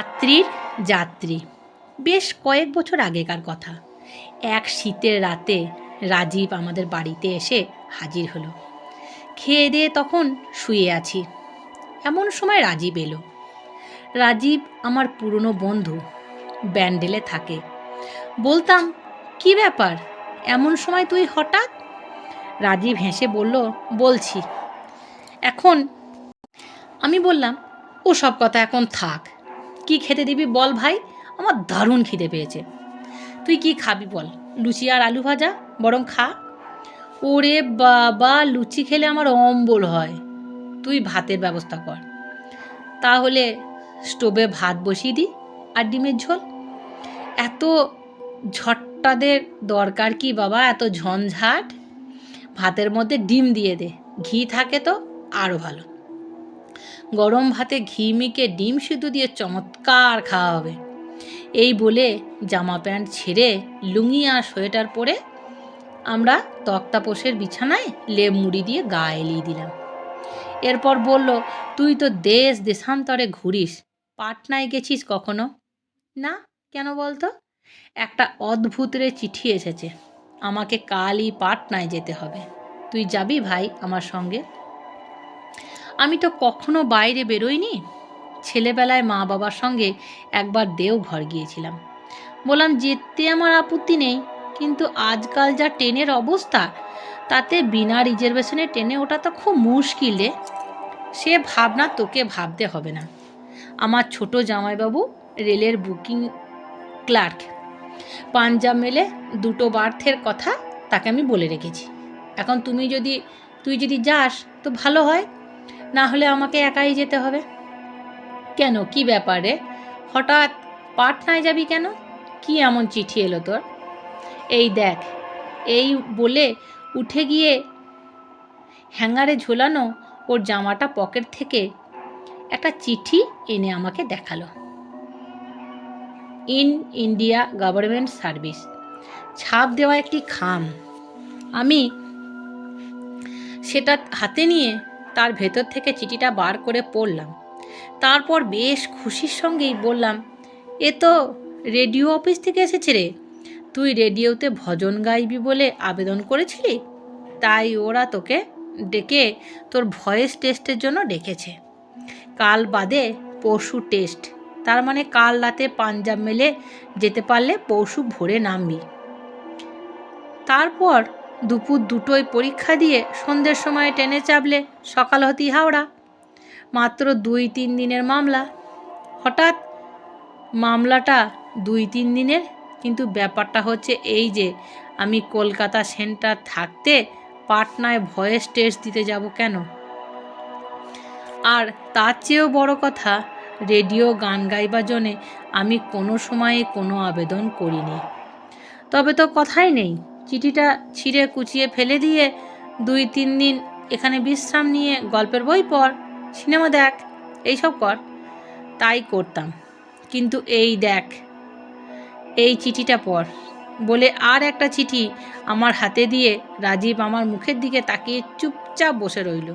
রাত্রির যাত্রী। বেশ কয়েক বছর আগেকার কথা। এক শীতের রাতে রাজীব আমাদের বাড়িতে এসে হাজির হলো। খেয়ে দিয়ে তখন শুয়ে আছি। এমন সময় রাজীব এলো। রাজীব আমার পুরনো বন্ধু, ব্যান্ডেলে থাকে। বলতাম, কি ব্যাপার? এমন সময় তুই হঠাৎ? রাজীব হেসে বলল, বলছি। এখন? আমি বললাম, ও সব কথা এখন থাক। কি খেতে দিবি বল ভাই? আমার দারুণ খিদে পেয়েছে। তুই কি খাবি বল? লুচি আর আলু ভাজা? বরং খা। ওরে বাবা, লুচি খেলে আমার অম্বল হয়। তুই ভাতের ব্যবস্থা কর। তাহলে স্টোভে ভাত বসিয়ে দিই আর ডিমের ঝোল। এত ঝট্টাদের দরকার কি বাবা? এত ঝঞ্ঝাট? ভাতের মধ্যে ডিম দিয়ে দে। ঘি থাকে তো আরও ভালো। গরম ভাতে ঘি মিকে ডিম সিদ্ধ দিয়ে চমৎকার খাওয়া হবে। এই বলে জামা প্যান্ট ছেড়ে লুঙ্গি আর সোয়েটার পরে আমরা তক্তাপোষের বিছানায় লেপ মুড়ি দিয়ে গা এলিয়ে দিলাম। এরপর বলল, তুই তো দেশ দেশান্তরে ঘুরিস, পাটনায় গেছিস কখনো? না, কেন বলতো? একটা অদ্ভুত রে চিঠি এসেছে, আমাকে কালই পাটনায় যেতে হবে। তুই যাবি ভাই আমার সঙ্গে? আমি তো কখনো বাইরে বেরোইনি। ছেলেবেলায় মা বাবার সঙ্গে একবার দেওঘর গিয়েছিলাম। বললাম, যেতে আমার আপত্তি নেই, কিন্তু আজকাল যা ট্রেনের অবস্থা, তাতে বিনা রিজার্ভেশনে ট্রেনে ওটা তো খুব মুশকিল রে। সে ভাবনা তোকে ভাবতে হবে না। আমার ছোট জামাইবাবু, রেলের বুকিং ক্লার্ক। পাঞ্জাব মেলে দুটো বার্থের কথা তাকে আমি বলে রেখেছি। এখন তুমি যদি, তুই যদি যাস, তো ভালো হয়। না হলে আমাকে একাই যেতে হবে। কেন? কি ব্যাপারে? হঠাৎ পাটনায় যাবি কেন? কি এমন চিঠি এলো তোর? এই দেখ, এই বলে উঠে গিয়ে হ্যাঙ্গারে ঝোলানো ওর জামাটা পকেট থেকে একটা চিঠি এনে আমাকে দেখাল। In India government service. ছাপ দেওয়া একটি খাম। আমি সেটা হাতে নিয়ে তার ভেতর থেকে চিঠিটা বার করে পড়লাম। তারপর বেশ খুশির সঙ্গেই বললাম, এ তো রেডিও অফিস থেকে এসেছে রে। তুই রেডিওতে ভজন গাইবি বলে আবেদন করেছিলি? তাই ওরা তোকে ডেকে তোর ভয়েস টেস্টের জন্য ডেকেছে। কাল বাদে পরশু টেস্ট। তার মানে কাল রাতে পাঞ্জাব মেলে যেতে পারলে পরশু ভোরে নামবি। তারপর দুপুর দুটোয় পরীক্ষা দিয়ে সন্ধ্যের সময় ট্রেনে চাপলে সকাল হতেই হাওড়া। মাত্র দুই তিন দিনের মামলা। হঠাৎ মামলাটা দুই তিন দিনের, কিন্তু ব্যাপারটা হচ্ছে এই যে, আমি কলকাতা সেন্টার থাকতে পাটনায় ভয়েস টেস্ট দিতে যাব কেন? আর তার চেয়েও বড় কথা, রেডিও গান গাইবার জন্যে আমি কোনো সময়ে কোনো আবেদন করিনি। তবে তো কথাই নেই। চিঠিটা ছিঁড়ে কুচিয়ে ফেলে দিয়ে দুই তিন দিন এখানে বিশ্রাম নিয়ে গল্পের বই পড়, সিনেমা দেখ, এইসব কর। তাই করতাম। কিন্তু এই দেখ, এই চিঠিটা পড় বলে আর একটা চিঠি আমার হাতে দিয়ে রাজীব আমার মুখের দিকে তাকিয়ে চুপচাপ বসে রইল।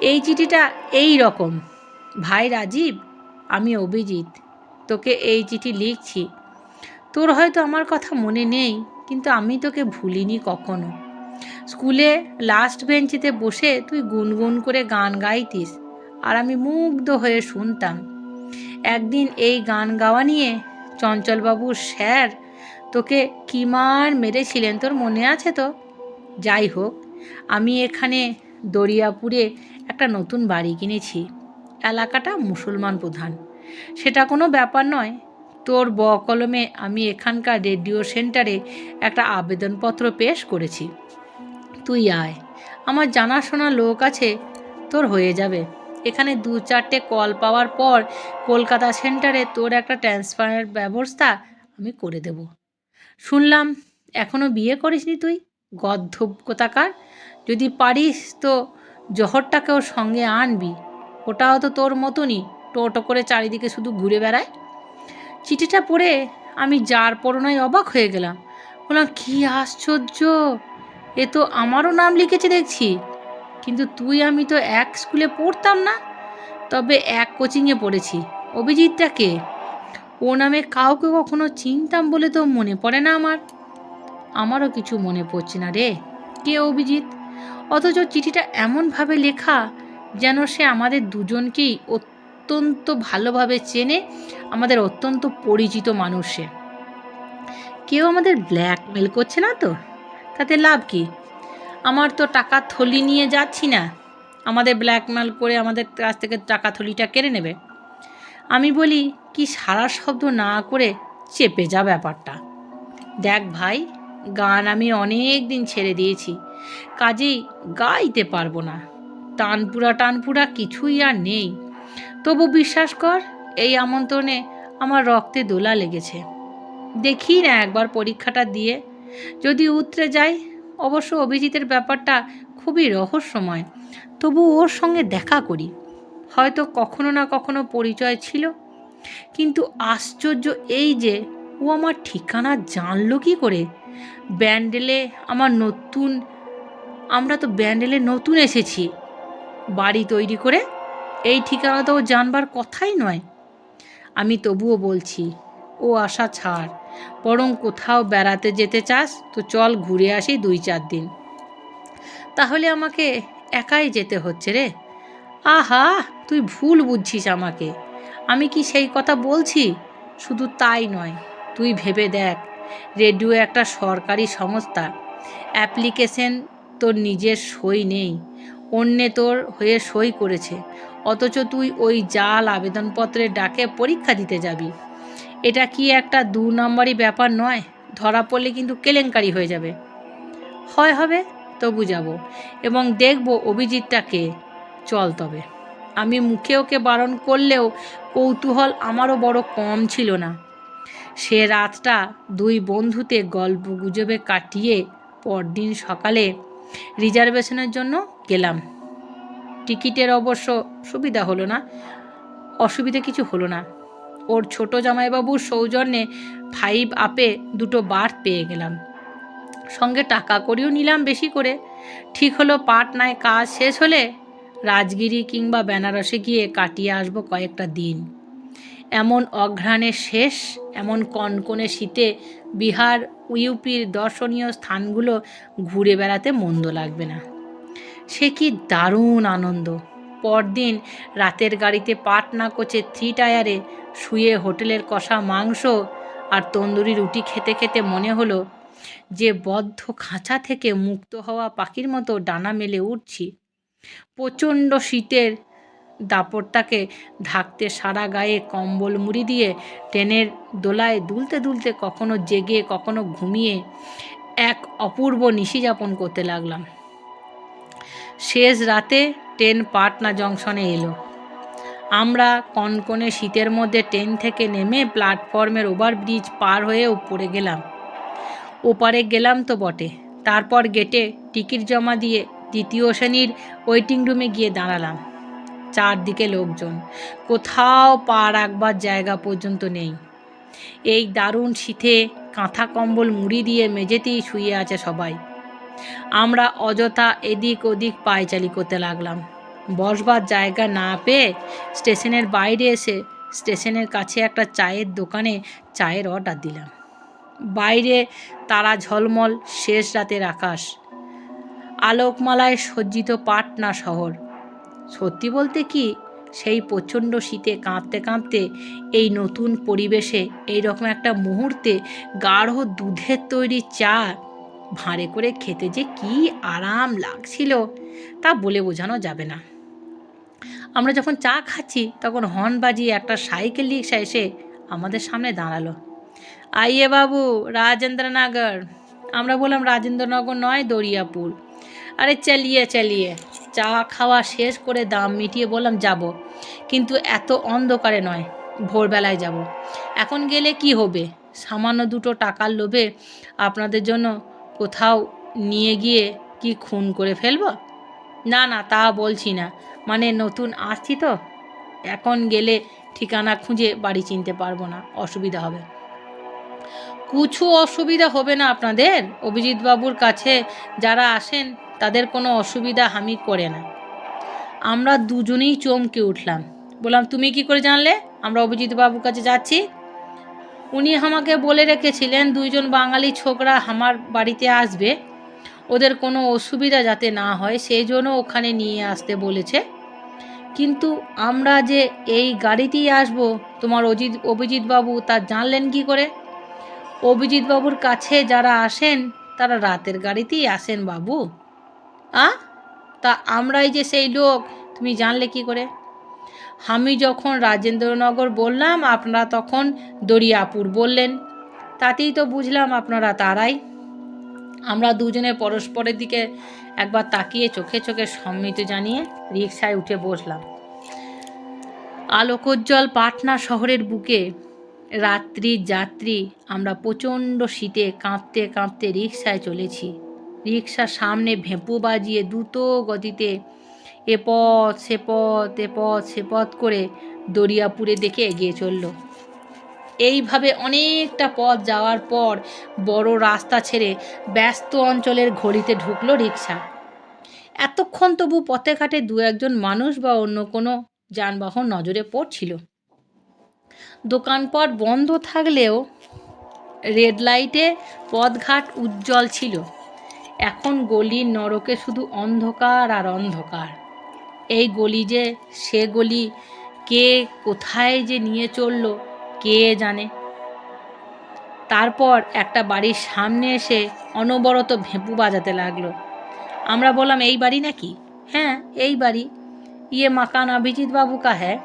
এই চিঠিটা এই রকম, ভাই রাজীব, আমি অভিজিৎ, তোকে এই চিঠি লিখছি। তোর হয়তো আমার কথা মনে নেই। কিন্তু আমি তোকে ভুলিনি কখনো। স্কুলে লাস্ট বেঞ্চিতে বসে তুই গুনগুন করে গান গাইতিস, আর আমি মুগ্ধ হয়ে শুনতাম। একদিন এই গান গাওয়া নিয়ে চঞ্চলবাবুর স্যার তোকে কি মার মেরেছিলেন তোর মনে আছে তো? যাই হোক, আমি এখানে দরিয়াপুরে একটা নতুন বাড়ি কিনেছি। এলাকাটা মুসলমান প্রধান। সেটা কোনো ব্যাপার নয় তোর ব কলমে আমি এখানকার রেডিও সেন্টারে একটা আবেদনপত্র পেশ করেছি। তুই আয়। আমার জানাশোনা লোক আছে, তোর হয়ে যাবে। এখানে দু চারটে কল পাওয়ার পর কলকাতা সেন্টারে তোর একটা ট্রান্সফারের ব্যবস্থা আমি করে দেব। শুনলাম এখনও বিয়ে করিসনি তুই? গদ্ধব্যতাকার যদি পারিস তো জহরটাকেও সঙ্গে আনবি। ওটাও তো তোর মতনই, টোটো করে চারিদিকে শুধু ঘুরে বেড়ায়। চিঠিটা পড়ে আমি যার পরনায় অবাক হয়ে গেলাম। বললাম, কী আশ্চর্য! এ তো আমারও নাম লিখেছে দেখছি। কিন্তু তুই, আমি তো এক স্কুলে পড়তাম না। তবে এক কোচিংয়ে পড়েছি। অভিজিৎটা কে? ও নামে কাউকে কখনো চিনতাম বলে তো মনে পড়ে না আমার। আমারও কিছু মনে পড়ছে না রে। কে অভিজিৎ? অথচ চিঠিটা এমনভাবে লেখা যেন সে আমাদের দুজনকেই অত্যন্ত ভালোভাবে চেনে আমাদের অত্যন্ত পরিচিত মানুষে কেউ আমাদের ব্ল্যাকমেল করছে না তো? তাতে লাভ কি? আমার তো টাকা থলি নিয়ে যাচ্ছি না। আমাদের ব্ল্যাকমেল করে আমাদের কাছ থেকে টাকা থলিটা কেড়ে নেবে। আমি বলি, কি সারা শব্দ না করে চেপে যা ব্যাপারটা। দেখ ভাই, গান আমি অনেক দিন ছেড়ে দিয়েছি। কাজেই গাইতে পারব না। টানপুরা টানপুরা কিছুই আর নেই। তবু বিশ্বাস কর, এই আমন্ত্রণে আমার রক্তে দোলা লেগেছে। দেখি না একবার পরীক্ষাটা দিয়ে। যদি উতরে যাই, অবশ্য অভিজিতের ব্যাপারটা খুবই রহস্যময়। তবু ওর সঙ্গে দেখা করি। হয়তো কখনো না কখনো পরিচয় ছিল। কিন্তু আশ্চর্য এই যে, ও আমার ঠিকানা জানলো কি করে? ব্যান্ডেলে আমার নতুন, আমরা তো ব্যান্ডেলে নতুন এসেছি। বাড়ি তৈরি করে এই ঠিকানা তো জানবার কথাই নয়। আমি তবুও বলছি, ও আশা ছাড়, বরং কোথাও বেড়াতে যেতে চাস তো চল ঘুরে আসি দুই চার দিন। তাহলে আমাকে একাই যেতে হচ্ছে রে। আহা, তুই ভুল বুঝছিস আমাকে। আমি কি সেই কথা বলছি? শুধু তাই নয়, তুই ভেবে দেখ, রেডিও একটা সরকারি সংস্থা। অ্যাপ্লিকেশন তোর নিজের সই নেই, অন্যে তোর হয়ে সই করেছে। অথচ তুই ওই জাল আবেদনপত্রের ডাকে পরীক্ষা দিতে যাবি। এটা কি একটা দু নম্বরই ব্যাপার নয়? ধরা পড়লে কিন্তু কেলেঙ্কারি হয়ে যাবে। হয় হবে, তবু যাব এবং দেখব অভিজিৎটাকে চল তবে। আমি মুখে ওকে বারণ করলেও কৌতূহল আমারও বড় কম ছিল না। সে রাতটা দুই বন্ধুতে গল্প গুজবে কাটিয়ে পরদিন সকালে রিজার্ভেশনের জন্য গেলাম। টিকিটের অবশ্য সুবিধা হলো না, অসুবিধে কিছু হলো না। ওর ছোট জামাইবাবুর সৌজন্যে ফাইভ আপে দুটো বার্থ পেয়ে গেলাম। সঙ্গে টাকা করেও নিলাম বেশি করে। ঠিক হলো পাটনায় কাজ শেষ হলে রাজগিরি কিংবা বেনারসে গিয়ে কাটিয়ে আসব কয়েকটা দিন। এমন অঘ্রাণের শেষ, এমন কনকনে শীতে বিহার, ইউপির দর্শনীয় স্থানগুলো ঘুরে বেড়াতে মন্দ লাগবে না। সে কি দারুণ আনন্দ। পরদিন রাতের গাড়িতে পাটনা কোচে থ্রি টায়ারে শুয়ে হোটেলের কষা মাংস আর তন্দুরি রুটি খেতে খেতে মনে হলো যে বদ্ধ খাঁচা থেকে মুক্ত হওয়া পাখির মতো ডানা মেলে উঠছি প্রচণ্ড শীতের দাপটটাকে ঢাকতে সারা গায়ে কম্বল মুড়ি দিয়ে ট্রেনের দোলায় দুলতে দুলতে কখনো জেগে, কখনো ঘুমিয়ে এক অপূর্ব নিশি যাপন করতে লাগলাম। শেষ রাতে ট্রেন পাটনা জংশনে এলো। আমরা কনকনে শীতের মধ্যে ট্রেন থেকে নেমে প্ল্যাটফর্মের ওভারব্রিজ পার হয়ে উপরে গেলাম। ওপারে গেলাম তো বটে। তারপর গেটে টিকিট জমা দিয়ে দ্বিতীয় শ্রেণির ওয়েটিং রুমে গিয়ে দাঁড়ালাম। চারদিকে লোকজন। কোথাও পা রাখবার জায়গা পর্যন্ত নেই। এই দারুণ শীতে কাঁথা কম্বল মুড়ি দিয়ে মেঝেতেই শুয়ে আছে সবাই। আমরা অযথা এদিক ওদিক পায়চালি করতে লাগলাম। বসবার জায়গা না পেয়ে স্টেশনের বাইরে এসে স্টেশনের কাছে একটা চায়ের দোকানে চায়ের অর্ডার দিলাম। বাইরে তারা ঝলমল শেষ রাতের আকাশ। আলোকমালায় সজ্জিত পাটনা শহর। সত্যি বলতে কি, সেই প্রচণ্ড শীতে কাঁপতে কাঁপতে এই নতুন পরিবেশে এই রকম একটা মুহূর্তে গাঢ় দুধের তৈরি চা ভাঁড়ে করে খেতে যে কি আরাম লাগছিল, তা বলে বোঝানো যাবে না। আমরা যখন চা খাচ্ছি, তখন হর্ন বাজিয়ে একটা সাইকেল রিক্সা এসে আমাদের সামনে দাঁড়াল। আইয়ে বাবু, রাজেন্দ্রনগর। আমরা বললাম, রাজেন্দ্রনগর নয়, দরিয়াপুর। আরে, চালিয়ে চালিয়ে। চা খাওয়া শেষ করে দাম মিটিয়ে বললাম, যাব। কিন্তু এত অন্ধকারে নয়, ভোরবেলায় যাব। এখন গেলে কি হবে? সামান্য দুটো টাকার লোভে আপনাদের জন্য কোথাও নিয়ে গিয়ে কি খুন করে ফেলব? না না, তা বলছি না। মানে নতুন আসছি তো। এখন গেলে ঠিকানা খুঁজে বাড়ি চিনতে পারব না। অসুবিধা হবে। কিছু অসুবিধা হবে না আপনাদের? অভিজিৎ বাবুর কাছে যারা আসেন, তাদের কোনো অসুবিধা হামি করে না। আমরা দুজনেই চমকে উঠলাম। বললাম, তুমি কি করে জানলে? আমরা অভিজিৎ বাবুর কাছে যাচ্ছি। উনি আমাকে বলে রেখেছিলেন, দুইজন বাঙালি ছোকরা আমার বাড়িতে আসবে, ওদের কোনো অসুবিধা যাতে না হয়, সেই জন্য ওখানে নিয়ে আসতে বলেছে। কিন্তু আমরা যে এই গাড়িতেই আসব, তোমার অজিত, অভিজিৎ বাবু তা জানলেন কি করে? অভিজিৎ বাবুর কাছে যারা আসেন, তারা রাতের গাড়িতেই আসেন বাবু। আ? তা আমরাই যে সেই লোক, তুমি জানলে কি করে? আমি যখন রাজেন্দ্রনগর বললাম, আপনারা তখন দরিয়াপুর বললেন। তাতেই তো বুঝলাম আপনারা তারাই। আমরা দুজনে পরস্পরের দিকে একবার তাকিয়ে চোখে চোখে সম্মিত জানিয়ে রিক্সায় উঠে বসলাম। আলোকোজ্জ্বল পাটনা শহরের বুকে রাত্রি যাত্রী আমরা প্রচণ্ড শীতে কাঁপতে কাঁপতে রিক্সায় চলেছি। রিক্সার সামনে ভেঁপু বাজিয়ে দ্রুত গতিতে এপথ, সেপথ এপথ সেপথ করে দরিয়াপুরে দেখে এগিয়ে চলল। এইভাবে অনেকটা পথ যাওয়ার পর বড় রাস্তা ছেড়ে ব্যস্ত অঞ্চলের ঘড়িতে ঢুকলো রিক্সা এতক্ষণ তবু পথে ঘাটে দু একজন মানুষ বা অন্য কোনো যানবাহন নজরে পড়ছিল। দোকানপাট বন্ধ থাকলেও রেড লাইটে পথঘাট উজ্জ্বল ছিল। এখন গলির নরকে শুধু অন্ধকার আর অন্ধকার। এই গলি যে, সে গলি কে কোথায় যে নিয়ে চলল, কে জানে। তারপর একটা বাড়ির সামনে এসে অনবরত ভেঁপু বাজাতে লাগল। আমরা বললাম, এই বাড়ি নাকি? হ্যাঁ এই বাড়ি। ইয়ে মাকান অভিজিৎ বাবু কা হ্যাঁ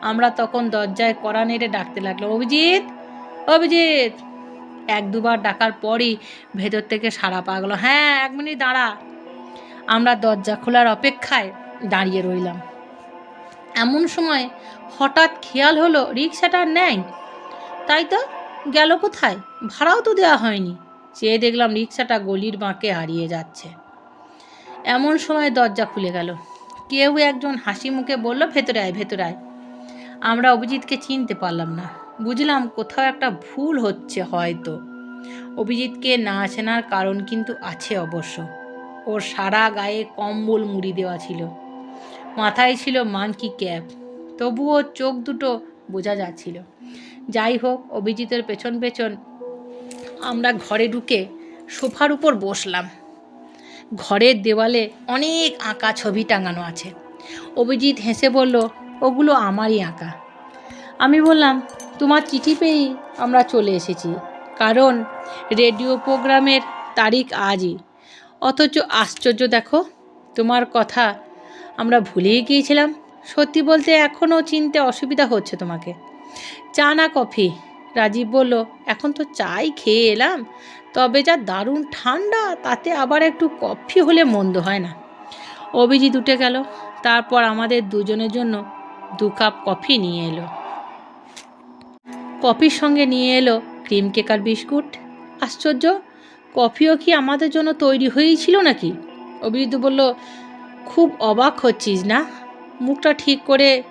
আমরা তখন দরজায় কড়া নেড়ে ডাকতে লাগল অভিজিৎ অভিজিৎ! এক দুবার ডাকার পরই ভেতর থেকে সাড়া পাওয়া গেলো হ্যাঁ এক মিনিট দাঁড়া। আমরা দরজা খোলার অপেক্ষায় দাঁড়িয়ে রইলাম। এমন সময় হঠাৎ খেয়াল হলো রিক্সাটা নেই তাই তো গেল কোথায়? ভাড়াও তো দেওয়া হয়নি। চেয়ে দেখলাম রিক্সাটা গলির বাঁকে হারিয়ে যাচ্ছে। এমন সময় দরজা খুলে গেল। কেউ একজন হাসি মুখে বলল, ভেতরে আয় ভেতরে আয়। আমরা অভিজিৎকে চিনতে পারলাম না। বুঝলাম কোথাও একটা ভুল হচ্ছে হয়তো। অভিজিৎকে না চেনার কারণ কিন্তু আছে অবশ্য। ওর সারা গায়ে কম্বল মুড়ি দেওয়া ছিল। মাথায় ছিল মানকি ক্যাপ। তবুও চোখ দুটো বোঝা যাচ্ছিল। যাই হোক, অভিজিতের পেছন পেছন আমরা ঘরে ঢুকে সোফার উপর বসলাম। ঘরের দেওয়ালে অনেক আঁকা ছবি টাঙানো আছে। অভিজিৎ হেসে বলল, ওগুলো আমারই আঁকা। আমি বললাম, তোমার চিঠি পেয়েই আমরা চলে এসেছি। কারণ রেডিও প্রোগ্রামের তারিখ আজই। অথচ আশ্চর্য দেখো, তোমার কথা আমরা ভুলেই গিয়েছিলাম। সত্যি বলতে এখনও চিনতে অসুবিধা হচ্ছে তোমাকে। চা না কফি? রাজীব বলল, এখন তো চাই খেয়ে এলাম। তবে যা দারুণ ঠান্ডা, তাতে আবার একটু কফি হলে মন্দ হয় না। অভিজিৎ উঠে গেল। তারপর আমাদের দুজনের জন্য দু কাপ কফি নিয়ে এলো। কফির সঙ্গে নিয়ে এলো ক্রিম কেক আর বিস্কুট। আশ্চর্য! কফিও কি আমাদের জন্য তৈরি হয়েই ছিল নাকি? অভিজিৎ বলল খুব অবাক হচ্ছিস না? মুখটা ঠিক করে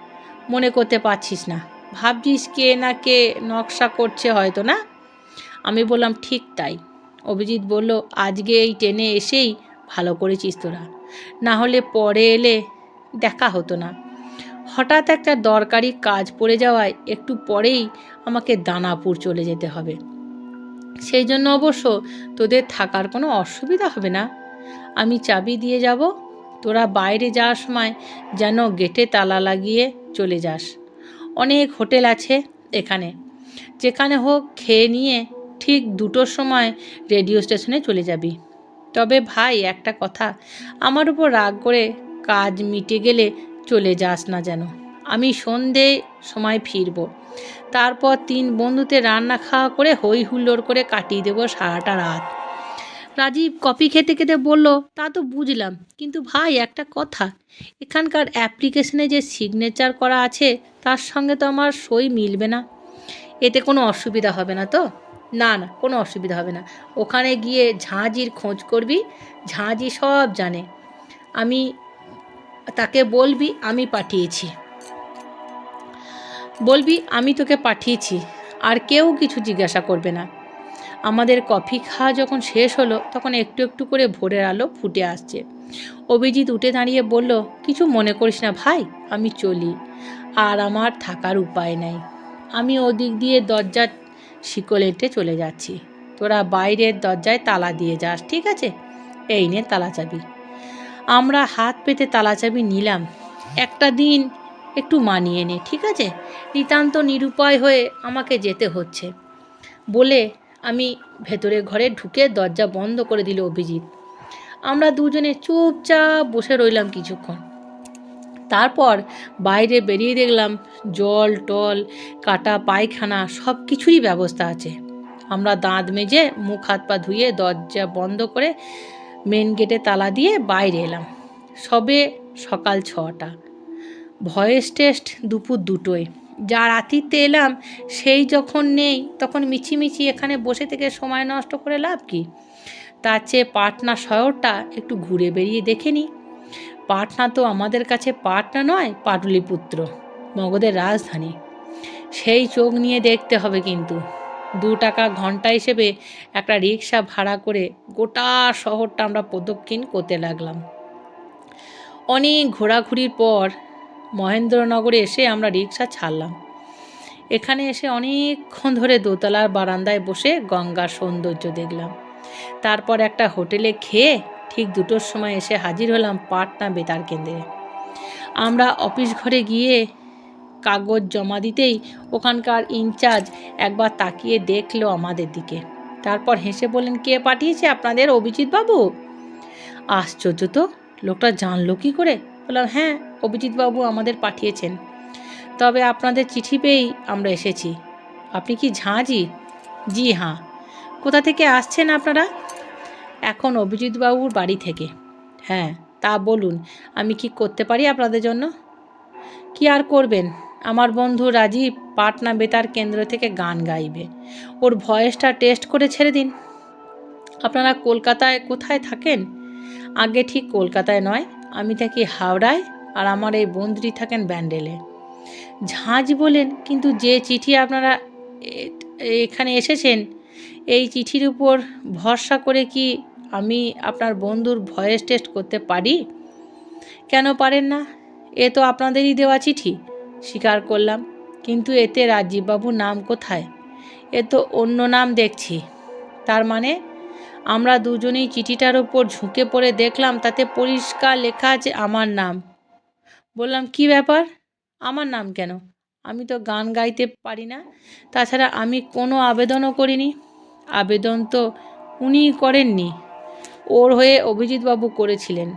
মনে করতে পারছিস না। ভাবছিস কে না কে নকশা করছে হয়তো না? আমি বললাম, ঠিক তাই। অভিজিৎ বলল, আজকে এই ট্রেনে এসেই ভালো করেছিস তোরা। না হলে পরে এলে দেখা হতো না। হঠাৎ একটা দরকারি কাজ পড়ে যাওয়ায় একটু পরেই আমাকে দানাপুর চলে যেতে হবে। সেই জন্য অবশ্য তোদের থাকার কোনো অসুবিধা হবে না। আমি চাবি দিয়ে যাব তোরা বাইরে যাওয়ার সময় যেন গেটে তালা লাগিয়ে চলে যাস। অনেক হোটেল আছে এখানে। যেখানে হোক খেয়ে নিয়ে ঠিক দুটোর সময় রেডিও স্টেশনে চলে যাবি। তবে ভাই, একটা কথা, আমার উপর রাগ করে কাজ মিটে গেলে চলে যাস না যেন। আমি সন্ধে সময় ফিরব। তারপর তিন বন্ধুতে রান্না খাওয়া করে হই হুল্লোড় করে কাটিয়ে দেবো সারাটা রাত। রাজীব কপি খেতে খেতে বলল, তা তো বুঝলাম। কিন্তু ভাই, একটা কথা। এখানকার অ্যাপ্লিকেশনে যে সিগনেচার করা আছে, তার সঙ্গে তো আমার সই মিলবে না। এতে কোনো অসুবিধা হবে না তো? না না, কোনো অসুবিধা হবে না। ওখানে গিয়ে ঝাঁঝির খোঁজ করবি। ঝাঁঝি সব জানে। আমি তাকে বলবি, আমি পাঠিয়েছি। বলবি, আমি তোকে পাঠিয়েছি। আর কেউ কিছু জিজ্ঞাসা করবে না। আমাদের কফি খাওয়া যখন শেষ হলো, তখন একটু একটু করে ভোরের আলো ফুটে আসছে। অভিজিৎ উঠে দাঁড়িয়ে বলল, কিছু মনে করিস না ভাই, আমি চলি। আর আমার থাকার উপায় নাই। আমি ওদিক দিয়ে দরজার শিকল এঁটে চলে যাচ্ছি। তোরা বাইরের দরজায় তালা দিয়ে যাস, ঠিক আছে? এই নে তালা চাবি। আমরা হাত পেতে তালা চাবি নিলাম। একটা দিন একটু মানিয়ে নে, ঠিক আছে? নিতান্ত নিরুপায় হয়ে আমাকে যেতে হচ্ছে। বলে আমি ভেতরে ঘরে ঢুকে দরজা বন্ধ করে দিল অভিজিৎ। আমরা দুজনে চুপচাপ বসে রইলাম কিছুক্ষণ। তারপর বাইরে বেরিয়ে দেখলাম জল, টল, কাটা পায়খানা সব কিছুরই ব্যবস্থা আছে। আমরা দাঁত মেজে মুখ, হাত, পা ধুয়ে দরজা বন্ধ করে মেন গেটে তালা দিয়ে বাইরে এলাম। সবে সকাল ছটা। ভয়েস টেস্ট দুপুর দুটোয়। যার আতিথ্যে এলাম, সেই যখন নেই, তখন মিছিমিছি এখানে বসে থেকে সময় নষ্ট করে লাভ কি? তার চেয়ে পাটনা শহরটা একটু ঘুরে বেরিয়ে দেখে নিই পাটনা তো আমাদের কাছে পাটনা নয়, পাটলিপুত্র, মগধের রাজধানী। সেই চোখ নিয়ে দেখতে হবে কিন্তু। দু টাকা ঘণ্টা হিসেবে একটা রিক্সা ভাড়া করে গোটা শহরটা আমরা প্রদক্ষিণ করতে লাগলাম। অনেক ঘোরাঘুরির পর মহেন্দ্রনগরে এসে আমরা রিক্সা ছাড়লাম। এখানে এসে অনেকক্ষণ ধরে দোতলার বারান্দায় বসে গঙ্গার সৌন্দর্য দেখলাম। তারপর একটা হোটেলে খেয়ে ঠিক দুটোর সময় এসে হাজির হলাম পাটনা বেতার কেন্দ্রে। আমরা অফিস ঘরে গিয়ে কাগজ জমা দিতেই ওখানকার ইনচার্জ একবার তাকিয়ে দেখল আমাদের দিকে। তারপর হেসে বললেন, কে পাঠিয়েছে আপনাদের অভিজিৎ বাবু? আশ্চর্য তো, লোকটা জানলো কি করে? বললাম হ্যাঁ অভিজিৎ বাবু আমাদের পাঠিয়েছেন। তবে আপনাদের চিঠি পেয়েই আমরা এসেছি। আপনি কি ঝাঁজি জি হ্যাঁ কোথা থেকে আসছেন আপনারা? এখন অভিজিৎবাবুর বাড়ি থেকে। হ্যাঁ তা বলুন, আমি কি করতে পারি আপনাদের জন্য? কি আর করবেন? আমার বন্ধু রাজীব পাটনা বেতার কেন্দ্র থেকে গান গাইবে। ওর ভয়েসটা টেস্ট করে ছেড়ে দিন। আপনারা কলকাতায় কোথায় থাকেন? আগে ঠিক কলকাতায় নয়, আমি থাকি হাওড়ায়। আর আমার এই বন্ধুটি থাকেন ব্যান্ডেলে। ঝাঁজ বলেন, কিন্তু যে চিঠি আপনারা এখানে এসেছেন, এই চিঠির উপর ভরসা করে কি আমি আপনার বন্ধুর ভয়েস টেস্ট করতে পারি? কেন পারেন না? এ তো আপনাদেরই দেওয়া চিঠি। স্বীকার করলাম, কিন্তু এতে রাজীববাবুর নাম কোথায়? এ তো অন্য নাম দেখছি। তার মানে আমরা দুজনেই চিঠিটার উপর ঝুঁকে পড়ে দেখলাম, তাতে পরিষ্কার লেখা আছে আমার নাম। বললাম, কি ব্যাপার? আমার নাম কেন? আমি তো গান গাইতে পারি না। তাছাড়া আমি কোনো আবেদনও করিনি। আবেদন তো উনিই করেননি। ওর হয়ে অভিজিৎবাবু করেছিলেন।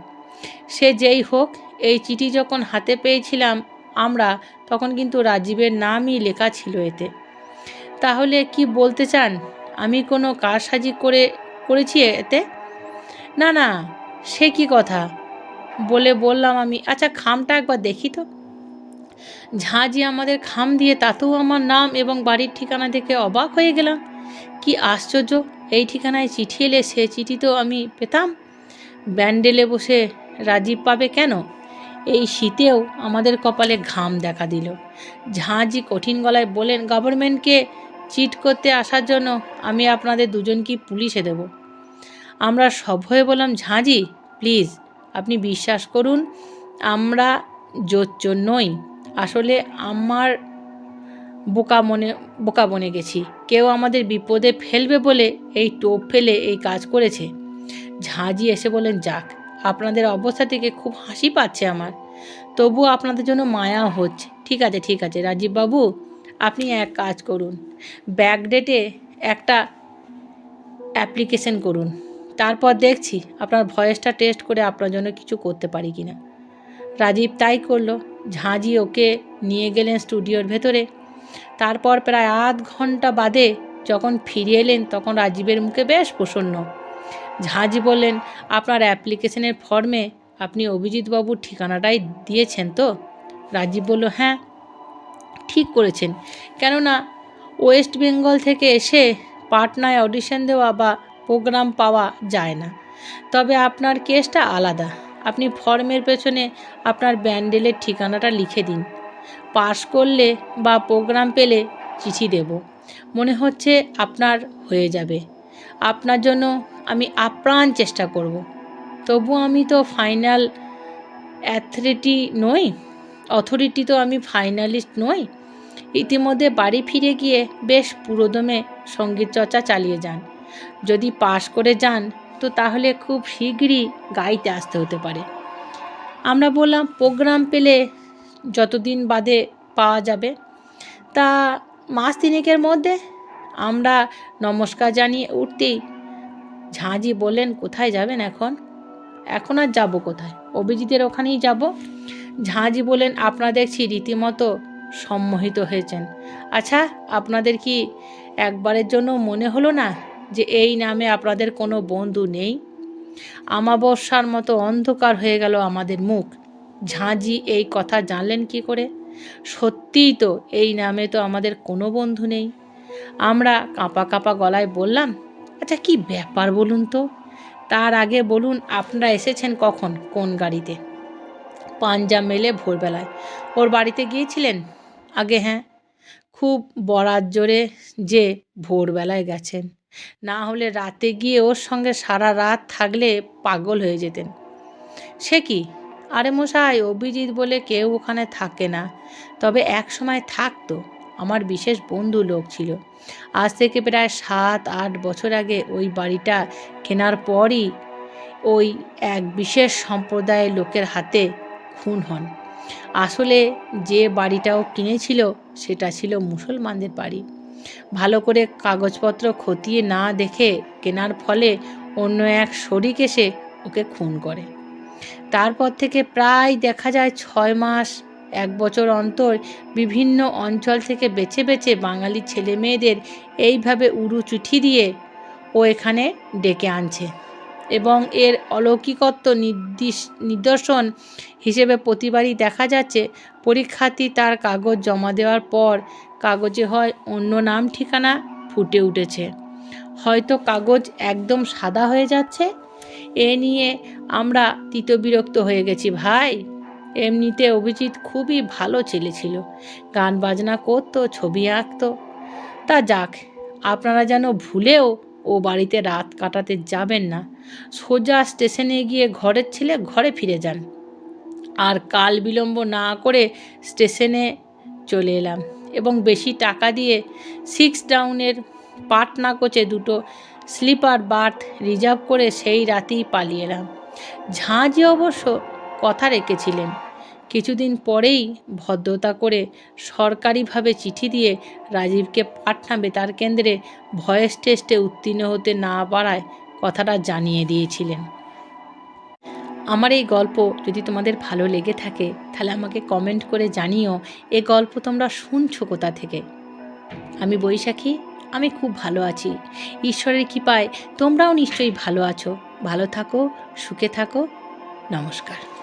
সে যেই হোক, এই চিঠি যখন হাতে পেয়েছিলাম আমরা, তখন কিন্তু রাজীবের নামই লেখা ছিল এতে। তাহলে কি বলতে চান? আমি কোনো কারসাজি করে করেছি এতে? না না, সে কি কথা? বলে বললাম আমি আচ্ছা খামটা একবার দেখি তো। ঝাঁঝি আমাদের খাম দিয়ে তাতেও আমার নাম এবং বাড়ির ঠিকানা দেখে অবাক হয়ে গেলাম। কি আশ্চর্য! এই ঠিকানায় চিঠি এলে সে চিঠি তো আমি পেতাম। ব্যান্ডেলে বসে রাজীব পাবে কেন? এই শীতেও আমাদের কপালে ঘাম দেখা দিল। ঝাঁঝি কঠিন গলায় বলেন গভর্নমেন্টকে চিট করতে আসার জন্য আমি আপনাদের দুজনকে পুলিশে দেব। আমরা সব হয়ে বললাম, ঝাঁঝি, প্লিজ। আপনি বিশ্বাস করুন, আমরা জোচ্চোর নই। আসলে আমার বোকা মনে, বোকা বনে গেছি। কেউ আমাদের বিপদে ফেলবে বলে এই টোপ ফেলে এই কাজ করেছে। ঝাঁঝি এসে বলেন যাক, আপনাদের অবস্থা থেকে খুব হাসি পাচ্ছে আমার। তবুও আপনাদের জন্য মায়া হচ্ছে। ঠিক আছে ঠিক আছে রাজীববাবু আপনি এক কাজ করুন। ব্যাকডেটে একটা অ্যাপ্লিকেশন করুন। তারপর দেখছি আপনার ভয়েসটা টেস্ট করে আপনার জন্য কিছু করতে পারি কি না রাজীব তাই করল, ঝাঁঝি ওকে নিয়ে গেলেন স্টুডিওর ভেতরে। তারপর প্রায় আধ ঘণ্টা বাদে যখন ফিরে এলেন তখন রাজীবের মুখে বেশ প্রসন্ন। ঝাঁঝি বললেন, আপনার অ্যাপ্লিকেশনের ফর্মে আপনি অভিজিৎবাবুর ঠিকানাটাই দিয়েছেন তো? রাজীব বলল হ্যাঁ ঠিক করেছেন। কেননা ওয়েস্ট বেঙ্গল থেকে এসে পাটনায় অডিশন দেওয়া বা প্রোগ্রাম পাওয়া যায় না। তবে আপনার কেসটা আলাদা। আপনি ফর্মের পেছনে আপনার ব্যান্ডেলের ঠিকানাটা লিখে দিন। পাস করলে বা প্রোগ্রাম পেলে চিঠি দেব। মনে হচ্ছে আপনার হয়ে যাবে। আপনার জন্য আমি আপ্রাণ চেষ্টা করব। তবু আমি তো ফাইনাল অ্যাথরিটি নই। অথরিটি তো আমি ফাইনালিস্ট নই। ইতিমধ্যে বাড়ি ফিরে গিয়ে বেশ পুরোদমে সংগীত চর্চা চালিয়ে যান। যদি পাশ করে যান, তো তাহলে খুব শীঘ্রই গাইতে আসতে হতে পারে। আমরা বললাম, প্রোগ্রাম পেলে যতদিন বাদে পাওয়া যাবে। তা মাস তিনেকের মধ্যে আমরা নমস্কার জানিয়ে উঠতেই ঝাঁঝি বললেন, কোথায় যাবেন এখন? এখন আর যাব কোথায়? অভিজিতের ওখানেই যাব। ঝাঁঝি বললেন, আপনারা দেখছি রীতিমতো সম্মোহিত হয়েছেন। আচ্ছা আপনাদের কি একবারের জন্য মনে হলো না যে এই নামে আপনাদের কোনো বন্ধু নেই। আমাবস্যার মতো অন্ধকার হয়ে গেল আমাদের মুখ। ঝাঁঝি এই কথা জানলেন কি করে? সত্যিই তো এই নামে তো আমাদের কোনো বন্ধু নেই। আমরা কাঁপা কাঁপা গলায় বললাম আচ্ছা কি ব্যাপার বলুন তো? তার আগে বলুন, আপনারা এসেছেন কখন? কোন গাড়িতে? পাঞ্জাব মেলে ভোরবেলায়, ওর বাড়িতে গিয়েছিলেন? আগে হ্যাঁ। খুব বরাত জোরে যে ভোরবেলায় গেছেন। না হলে রাতে গিয়ে ওর সঙ্গে সারা রাত থাকলে পাগল হয়ে যেতেন। সে কি? আরে মশাই, অভিজিৎ বলে কেউ ওখানে থাকে না। তবে এক সময় থাকতো, আমার বিশেষ বন্ধু লোক ছিল। আজ থেকে প্রায় সাত, আট বছর আগে ওই বাড়িটা কেনার পরই ওই এক বিশেষ সম্প্রদায়ের লোকের হাতে খুন হন। আসলে যে বাড়িটাও কিনেছিল, সেটা ছিল মুসলমানদের বাড়ি। ভালো করে কাগজপত্র খতিয়ে না দেখে কেনার ফলে অন্য এক শরিক এসে ওকে খুন করে। তারপর থেকে প্রায় দেখা যায় ছয় মাস, এক বছর অন্তর বিভিন্ন অঞ্চল থেকে বেছে বেছে বাঙালি ছেলে মেয়েদের এইভাবে উড়ু চিঠি দিয়ে ও এখানে ডেকে আনছে এবং এর অলৌকিকত্ব নির্দিশ, নিদর্শন হিসেবে প্রতিবারই দেখা যাচ্ছে। পরীক্ষার্থী তার কাগজ জমা দেওয়ার পর কাগজে হয় অন্য নাম ঠিকানা ফুটে উঠেছে। হয়তো কাগজ একদম সাদা হয়ে যাচ্ছে। এ নিয়ে আমরা তিতবিরক্ত হয়ে গেছি ভাই। এমনিতে অভিজিৎ খুবই ভালো ছেলে ছিল। গান বাজনা করতো, ছবি আঁকতো। তা যাক, আপনারা যেন ভুলেও ও বাড়িতে রাত কাটাতে যাবেন না। সোজা স্টেশনে গিয়ে ঘরের ছেলে ঘরে ফিরে যান। আর কাল বিলম্ব না করে স্টেশনে চলে এলাম। এবং বেশি টাকা দিয়ে সিক্স ডাউনের পাটনা কোচে দুটো স্লিপার বার্থ রিজার্ভ করে সেই রাতেই পালিয়ে এলাম। ঝাঁঝি অবশ্য কথা রেখেছিলেন। কিছুদিন পরেই ভদ্রতা করে সরকারিভাবে চিঠি দিয়ে রাজীবকে পাটনা বেতার কেন্দ্রে ভয়েস টেস্টে উত্তীর্ণ হতে না পারায় কথাটা জানিয়ে দিয়েছিলেন। আমার এই গল্প যদি তোমাদের ভালো লেগে থাকে, তাহলে আমাকে কমেন্ট করে জানিও, এ গল্প তোমরা শুনছো কোথা থেকে? আমি বৈশাখী, আমি খুব ভালো আছি। ঈশ্বরের কৃপায় তোমরাও নিশ্চয়ই ভালো আছো। ভালো থাকো, সুখে থাকো। নমস্কার।